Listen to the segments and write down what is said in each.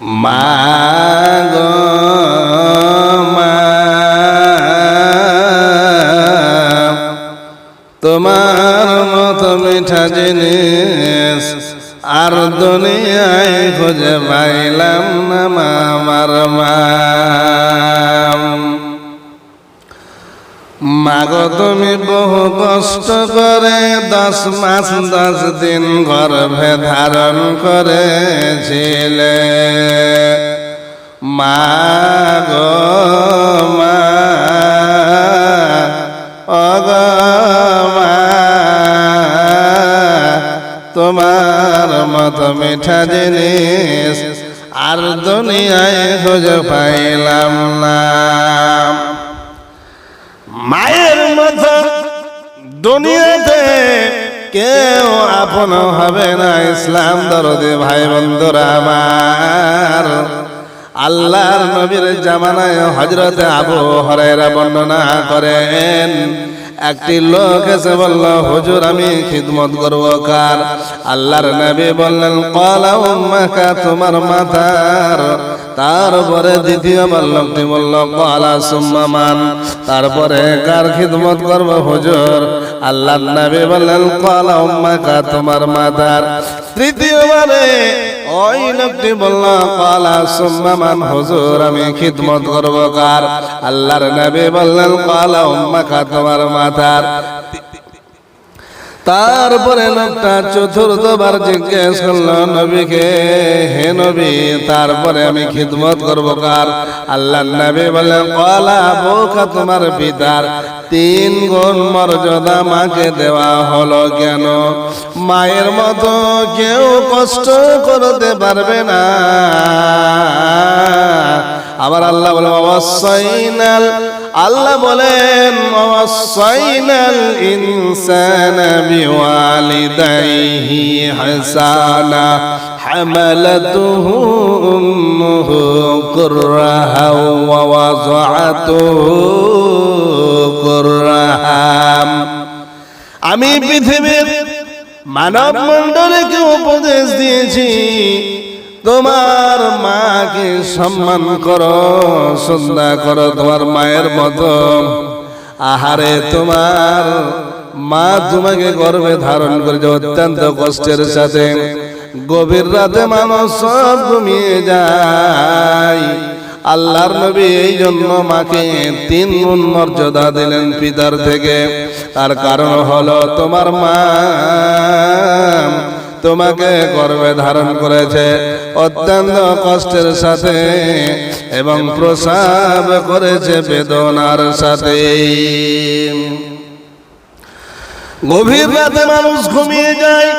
মা মা। তোমার মতো মিঠা জিনিস আর দুনিয়ায় খুঁজে পাইলাম না মামার মা। মাগো, তুমি বহু কষ্ট করে দশ মাস, দশ দিন গর্ভে ধারণ করেছিলে। মাগো, মা তোমার মতো মিঠা জিনিস আর দুনিয়ায় খুঁজে পাইলাম না মায়ের মতো দুনিয়াতে কেউ আপন হবে না, ইসলাম দরদে ভাই বন্ধুরা আমার। আল্লাহর নবীর জামানায় হজরতে আবু হরাইরা বর্ণনা করেন, একটি লোক এসে বলল, হুজুর, আমি খিদমত করব কার? আল্লাহর নবী বললেন, কলা উম্মাকা, তোমার মাথার তারপরে দ্বিতীয় লোকটি বলল কলা সুম্মান তারপরে কার খিদমত করব হুজুর? আল্লাহ নবী বললেন, কলা উম্মাকা, তোমার মাথার তৃতীয়বারে ওই লোকটি বলল, কলা সুম্মান হুজুর, আমি খিদমত করব কার? আল্লাহর নবী বললেন, কলা উম্মাকা, তোমার মাথার তারপরে লোকটা চতুর্থবার জিজ্ঞেস করল, নবীকে, হে নবী, তারপরে আমি খিদমত করব কার? আল্লাহ নবী বললেন কলা বোকা তোমার পিতার তিন গুণ মর্যাদা মাকে দেওয়া হলো কেন? মায়ের মতো কেউ কষ্ট করতে পারবে না। আবার আল্লাহ বলে অবশ্যইনাল আল্লাহ বলেন অবশ্যইনাল ইনসান বিওয়ালিদাইহি হাসানা حملته أمه كرها ووضعته كرها আমি পৃথিবীর মানব মণ্ডলীকে উপদেশ দিয়েছি তোমার মাকে সম্মান করো, শ্রদ্ধা করো তোমার মায়ের মতো। আহারে তোমার মা তোমাকে গর্বে ধারণ করেছে অত্যন্ত কষ্টের সাথে। গভীর রাতে মানুষ ঘুমিয়ে যায়। আল্লাহর নবী এই জন্য মাকে তিন গুণ মর্যাদা দিলেন পিতার থেকে। তার কারণ হলো তোমার মা তোমাকে গর্বে ধারণ করেছে। অত্যন্ত কষ্টের সাথে এবং প্রসাব করেছে বেদনার সাথে। গভীর রাতে মানুষ ঘুমিয়ে যায়।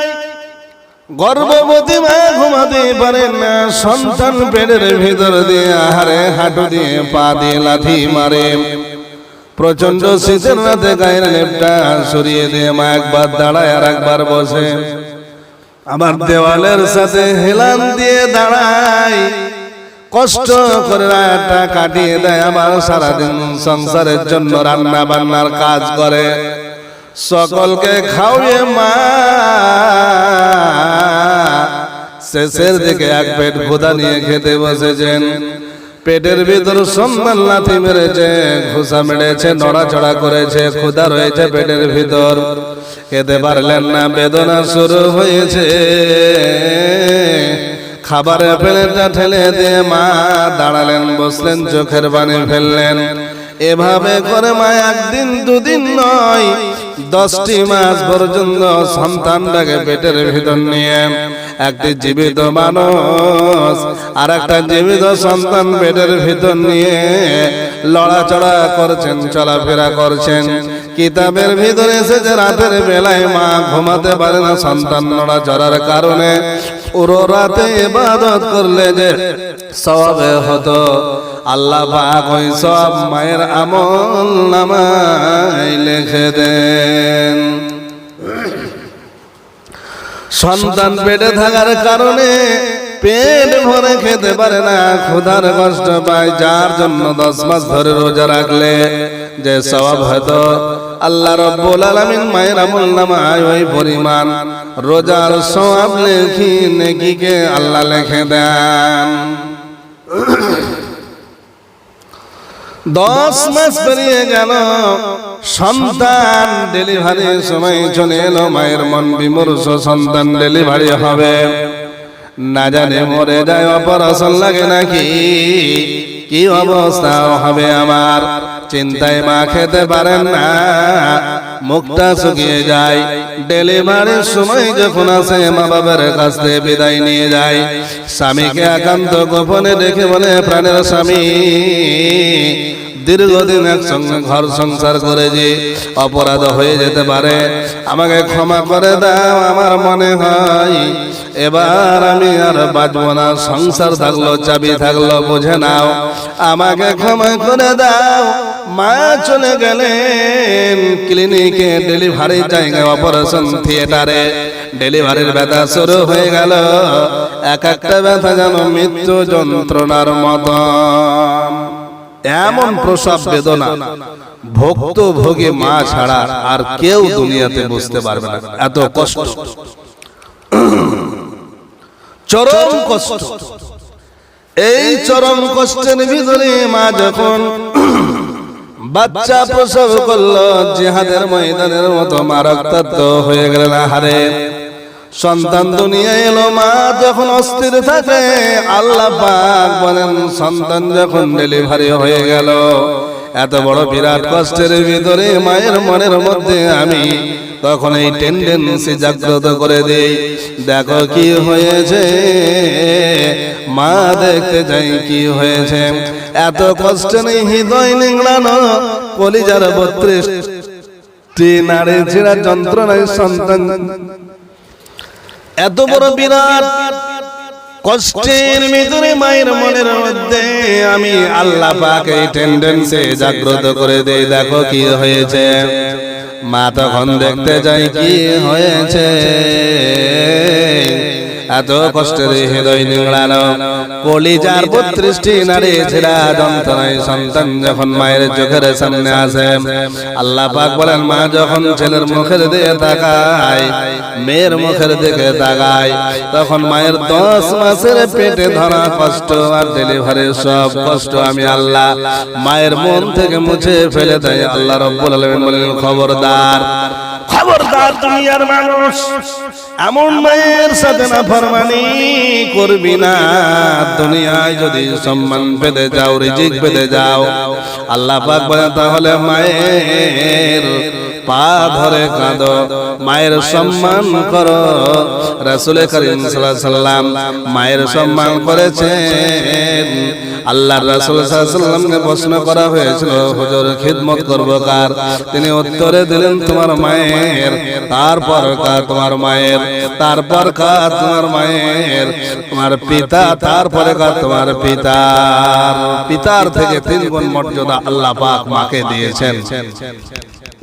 গর্ভবতী মা ঘুমাতে পারেন না। সন্তান পেটের ভিতর দিয়ে আহারে হাঁটু দিয়ে পা দিয়ে লাথি মারে। প্রচণ্ড শীতের রাতে গায়ের লেপটা সরিয়ে দিয়ে মা একবার দাঁড়ায় আর একবার বসে। আমার দেওয়ালের সাথে হেলান দিয়ে দাঁড়ায় কষ্ট করে রাতটা কাটিয়ে দেয় আমার সারাদিন সংসারের জন্য রান্না বান্নার কাজ করে। সকলকে খাওয়িয়ে মা, শেষের দিকে এক পেট ক্ষুদা নিয়ে খেতে বসেছেন। পেটের ভিতর সম্মান লাথি মেরেছে, ঘুষা মেরেছে, নড়াচড়া করেছে ক্ষুদা রয়েছে পেটের ভিতর। খেতে পারলেন না, বেদনা শুরু হয়েছে। খাবারের প্লেটটা ঠেলে দিয়ে মা দাঁড়ালেন, বসলেন, চোখের পানি ফেললেন। এভাবে করে মা একদিন, দুদিন নয়, দশটি মাস পর্যন্ত সন্তানটাকে পেটের ভিতর নিয়ে একটি জীবিত মানুষ আর একটা জীবিত সন্তান পেটের ভিতর নিয়ে লড়াচড়া করছেন, চলাফেরা করছেন। কিতাবের ভিতরে এসেছে, রাতের বেলায় মা ঘুমাতে পারে না সন্তান নড়াচড়ার কারণে। পুরো রাতে ইবাদত করলে যে সবে হতো। আল্লাহ পাক ওই সব মায়ের আমল নামায় লিখে দেন। সন্তান পেটে থাকার কারণে পেট ভরে খেতে পারে না, ক্ষুধার কষ্ট পায়, যার জন্য দশ মাস ধরে রোজা রাখলে যে স্বভাব হয়তো আল্লাহ রব্বুল আলামিন মায়ের আমল নামায় ওই পরিমাণ। রোজার সওয়াব লেখি, নেকিকে আল্লাহ লিখে দেন। দশ মাস পেরিয়ে গেল, সন্তান ডেলিভারি সময় চলে এলো, মায়ের মন বিমর্ষ, সন্তান ডেলিভারি হবে। না জানে মরে যায়, অপারেশন লাগে নাকি? কি অবস্থা হবে আমার? চিন্তায় মা খেতে পারেন না। মুখটা শুকিয়ে যায়। ডেলিভারির সময় যখন আসে, মা বাবার কাছ থেকে বিদায় নিয়ে যায়। স্বামীকে একান্ত গোপনে দেখে বলে, প্রাণের স্বামী দীর্ঘদিন একসঙ্গে ঘর সংসার করে যে অপরাধ হয়ে যেতে পারে। আমাকে ক্ষমা করে দাও, আমার মনে হয়। এবার আমি আর বাঁচব না। সংসার থাকল, চাবি থাকল, বুঝে নাও। আমাকে ক্ষমা করে দাও। মা চলে গেলেন ক্লিনিকে। ডেলিভারি জায়গায় অপারেশন থিয়েটারে। ডেলিভারির ব্যথা শুরু হয়ে গেল। এক একটা ব্যথা যেন মৃত্যু যন্ত্রণার মতন। এমন প্রসব বেদনা। ভক্ত ভোগে মা ছাড়া আর কেউ দুনিয়াতে বুঝতে পারবে না। এত কষ্ট। চরম কষ্ট। এই চরম কষ্টের ভিতরে মা যখন বাচ্চা প্রসব করল জিহাদের ময়দানের মতো মা রক্তাক্ত হয়ে গেলেন হারে সন্তান দুনিয়া এলো, মা যখন অস্থির থাকে, আল্লাহ পাক বলেন, সন্তান যখন ডেলিভারি হয়ে গেল, এত বড় বিরাট কষ্টের ভিতরে মায়ের মনের মধ্যে আমি তখন এই টেন্ডেন্সি জাগ্রত করে দেই। দেখো কি হয়েছে, মা দেখতে যাই কি হয়েছে। এত কষ্ট নেই হৃদয় নিংড়ানো, কলিজার বত্রিশ ছেঁড়া যন্ত্রণায় সন্তান এত বড় বিরাট কষ্টের ভিতরে মায়ের মনের মধ্যে আমি আল্লাহ পাক এই টেন্ডেন্সে জাগ্রত করে দেই। দেখো কি হয়েছে। মা তখন দেখতে যাই কি হয়েছে। এত কষ্টের হৃদয় নিংড়ানো কলিজার বত্রিশটি নারী ছেড়া যন্ত্রণায় সন্তান যখন মায়ের চোখের সামনে আসে, আল্লাহ পাক বলেন, মা যখন ছেলের মুখের দিকে তাকায়, মেয়ের মুখের দিকে তাকায়, তখন মায়ের দশ মাসের পেটে ধরা কষ্ট আর ডেলিভারির সব কষ্ট আমি আল্লাহ মায়ের মন থেকে মুছে ফেলে দেয়। আল্লাহ রব্বুল আলামিন বলেন, খবরদার। খবরদার দুনিয়ার মানুষ। এমন মায়ের সাথে না ফরমানি করবি না। দুনিয়ায় যদি সম্মান পেতে যাও রিজিক পেতে যাও আল্লাহ পাক বলে তাহলে মায়ের পা ধরে কাঁদো, মায়ের সম্মান করো। রাসুল করিম সাল্লাম মায়ের সম্মান করেছেন। আল্লাহ রাসুল সাল্লামকে প্রশ্ন করা হয়েছিল, হুজুর, খিদমত করব কার? তিনি উত্তরে দিলেন, তোমার মায়ের, তারপর কার? তোমার মায়ের, তারপর কার? তোমার মায়ের, তোমার পিতা, তারপরে কার? তোমার পিতার পিতার থেকে তিন গুণ মর্যাদা আল্লাহ পাক মাকে দিয়েছেন।